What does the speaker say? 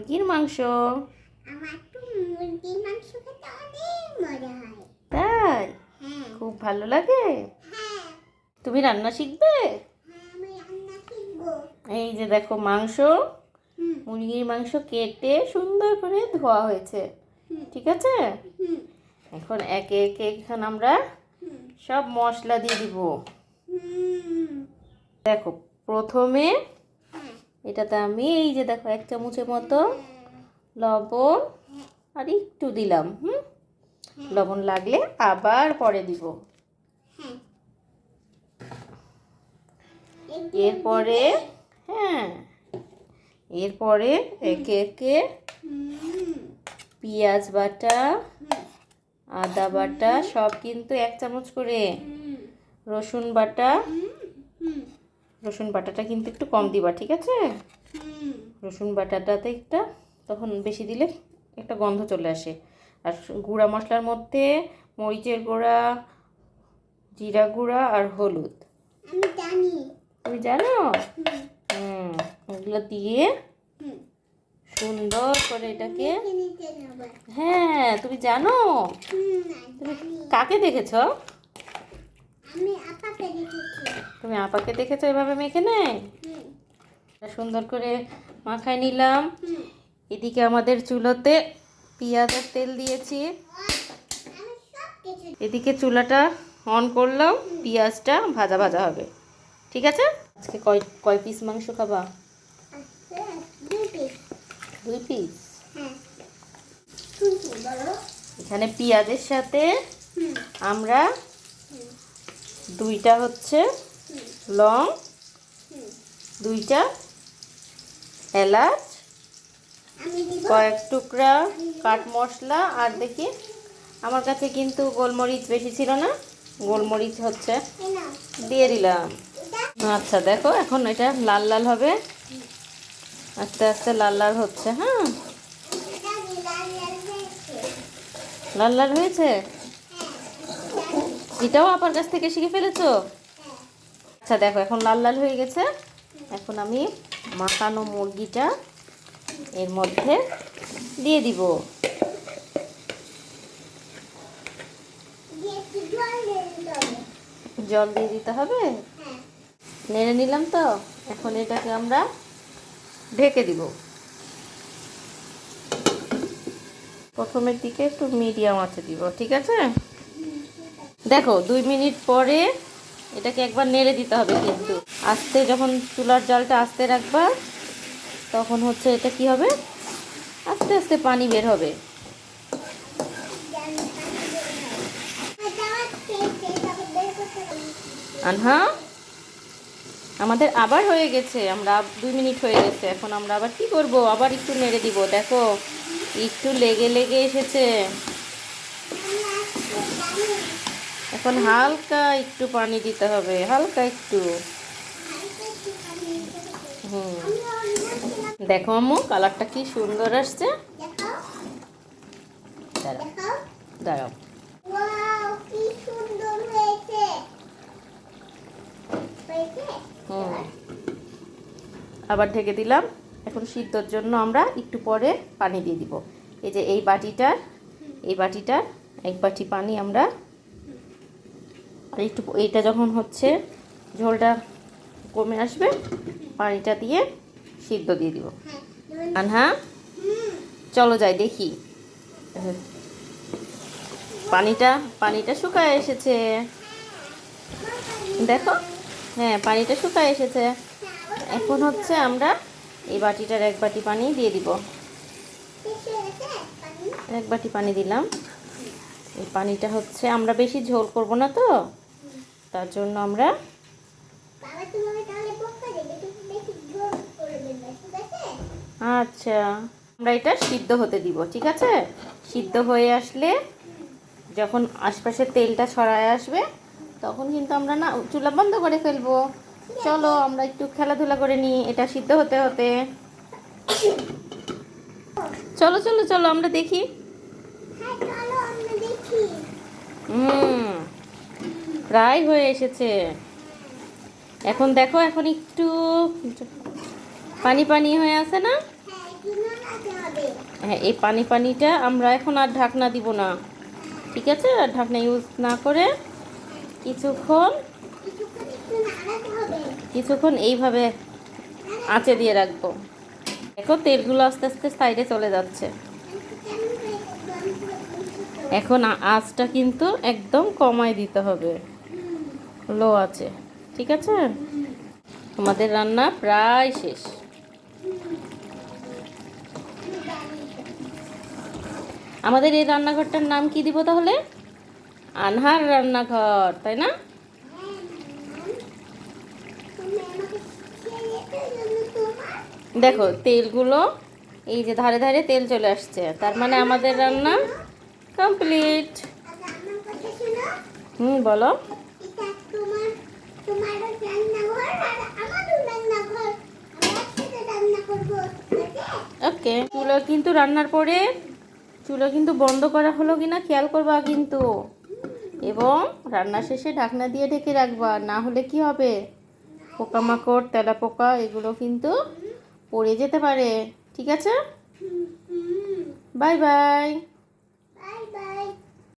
মুরগির মাংস। আমার তো মুরগির মাংস খেতে অনেক মজা হয়। তাই? হ্যাঁ। খুব ভালো লাগে? হ্যাঁ। তুমি রান্না শিখবে? হ্যাঁ এই যে দেখো মাংস মুরগির মাংস কেটে সুন্দর করে ধোয়া হয়েছে। ঠিক আছে? এখন একে একে এখন আমরা সব মশলা দিয়ে দিব। দেখো প্রথমে এটাতে আমি এই যে দেখো এক চামচের মতো লবণ আর একটু দিলাম, হুম? লবণ লাগলে আবার পরে দিব। এরপরে হ্যাঁ এরপরে একে একে পেঁয়াজ বাটা, আদা বাটা সব কিন্তু এক চামচ করে, রসুন বাটা রসুন বাটাটা কিন্তু একটু কম দিবা ঠিক আছে? রসুন বাটাটাতে একটা তখন বেশি দিলে একটা গন্ধ চলে আসে। আর গুঁড়া মশলার মধ্যে মরিচের গুঁড়া জিরা গুঁড়া আর হলুদ। তুমি জানো? হুম। ওগুলো দিয়ে সুন্দর করে এটাকে হ্যাঁ তুমি জানো? তুমি কাকে দেখেছ? আমি আপাকে দেখেছি। তুমি আপাকে দেখেছ এভাবে মেখে নেয়? সুন্দর করে মাখায় নিলাম। এদিকে আমাদের চুলোতে পেঁয়াজ আর তেল দিয়েছি। এদিকে চুলাটা অন করলাম পেঁয়াজটা ভাজা ভাজা হবে। ঠিক আছে? আজকে কয় কয় পিস মাংস খাবা? দুই পিস হ্যাঁ। এখানে পেঁয়াজের সাথে আমরা দুইটা হচ্ছে লং, দুইটা এলাচ, কয়েক টুকরা কাঠ মশলা, আর দেখি, আমার কাছে কিন্তু গোলমরিচ বেশি ছিল না, গোলমরিচ হচ্ছে দিয়ে দিলাম। আচ্ছা দেখো, এখন এটা লাল লাল হবে। আস্তে আস্তে লাল লাল হচ্ছে হ্যাঁ? লাল লাল হয়েছে লাল লাল হয়েছে হ্যাঁ এটাও আপার কাছ থেকে শিখে ফেলেছো? আচ্ছা দেখো এখন লাল লাল হয়ে গেছে। এখন আমি মাখানো মুরগিটা এর মধ্যে দিয়ে দিব। জল দিয়ে দিতে হবে। জল দিয়ে দিতে হবে? হ্যাঁ। নেড়ে নিলাম তো? এখন এটাকে আমরা ঢেকে দিব। প্রথমের দিকে একটু মিডিয়াম আছে দিব ঠিক আছে? দেখো, দুই মিনিট পরে এটাকে একবার নেড়ে দিতে হবে কিন্তু। আস্তে যখন চুলার জলটা আস্তে রাখবা, তখন হচ্ছে এটা কি হবে? আস্তে আস্তে পানি বের হবে। আনহা, আমাদের আবার হয়ে গেছে, আমরা দুই মিনিট হয়ে গেছে, এখন আমরা আবার কি করব? আবার একটু নেড়ে দিব, দেখো, একটু লেগে লেগে এসেছে। এখন হালকা একটু পানি দিতে হবে, হালকা একটু। হুম। দেখো আম্মু, কালারটা কি সুন্দর আসছে। দাঁড়াও। আবার ঢেকে দিলাম। এখন সিদ্ধর জন্য আমরা একটু পরে পানি দিয়ে দিব। এই যে এই বাটিটার এই বাটিটার এক বাটি পানি আমরা আর একটু এইটা যখন হচ্ছে, ঝোলটা কমে আসবে, পানিটা দিয়ে সিদ্ধ দিয়ে দিব। আনহা, চলো যাই দেখি। পানিটা পানিটা শুকায় এসেছে। দেখো হ্যাঁ পানিটা শুকায় এসেছে। এখন হচ্ছে আমরা এই বাটিটার এক বাটি পানি দিয়ে দিব। এক বাটি পানি দিলাম। এই পানিটা হচ্ছে, আমরা বেশি ঝোল করব না তো? তার জন্য আমরা আচ্ছা আমরা এটা সিদ্ধ হতে দিব ঠিক আছে? সিদ্ধ হয়ে আসলে যখন আশপাশে তেলটা ছড়ায় আসবে তখন কিন্তু আমরা না চুলা বন্ধ করে ফেলব। চলো আমরা একটু খেলাধুলা করে নিই এটা সিদ্ধ হতে হতে। চলো চলো চলো আমরা দেখি। হ্যাঁ চলো আমরা দেখি। হুম। প্রায় হয়ে এসেছে। এখন দেখো, এখন একটু পানি পানি হয়ে আছে না? হ্যাঁ এই পানি পানিটা আমরা এখন আর ঢাকনা দিব না। ঠিক আছে? আর ঢাকনা ইউজ না করে কিছুক্ষণ কিছুক্ষণ এইভাবে আঁচে দিয়ে রাখব। দেখো, তেলগুলো আস্তে আস্তে সাইডে চলে যাচ্ছে। এখন আঁচটা কিন্তু একদম কমায় দিতে হবে। লো আছে। ঠিক আছে? আমাদের রান্না প্রায় শেষ। আমাদের এই রান্নাঘরটার নাম কি দিব তাহলে? আনহার রান্নাঘর, তাই না? দেখো, তেলগুলো এই যে ধারে ধারে তেল চলে আসছে। তার মানে আমাদের রান্না কমপ্লিট। হুম, বলো। তোমারও রান্নাঘর আর আমারও রান্নাঘর। আমরা একসাথে রান্না করব ওকে? চুলো কিন্তু রান্নার পরে চুলো কিন্তু বন্ধ করা হলো কিনা খেয়াল করবা কিন্তু। এবং রান্না শেষে ঢাকনা দিয়ে ঢেকে রাখবা না হলে কি হবে? পোকামাকড় তেলা পোকা এগুলো কিন্তু পড়ে যেতে পারে। ঠিক আছে? Bye bye.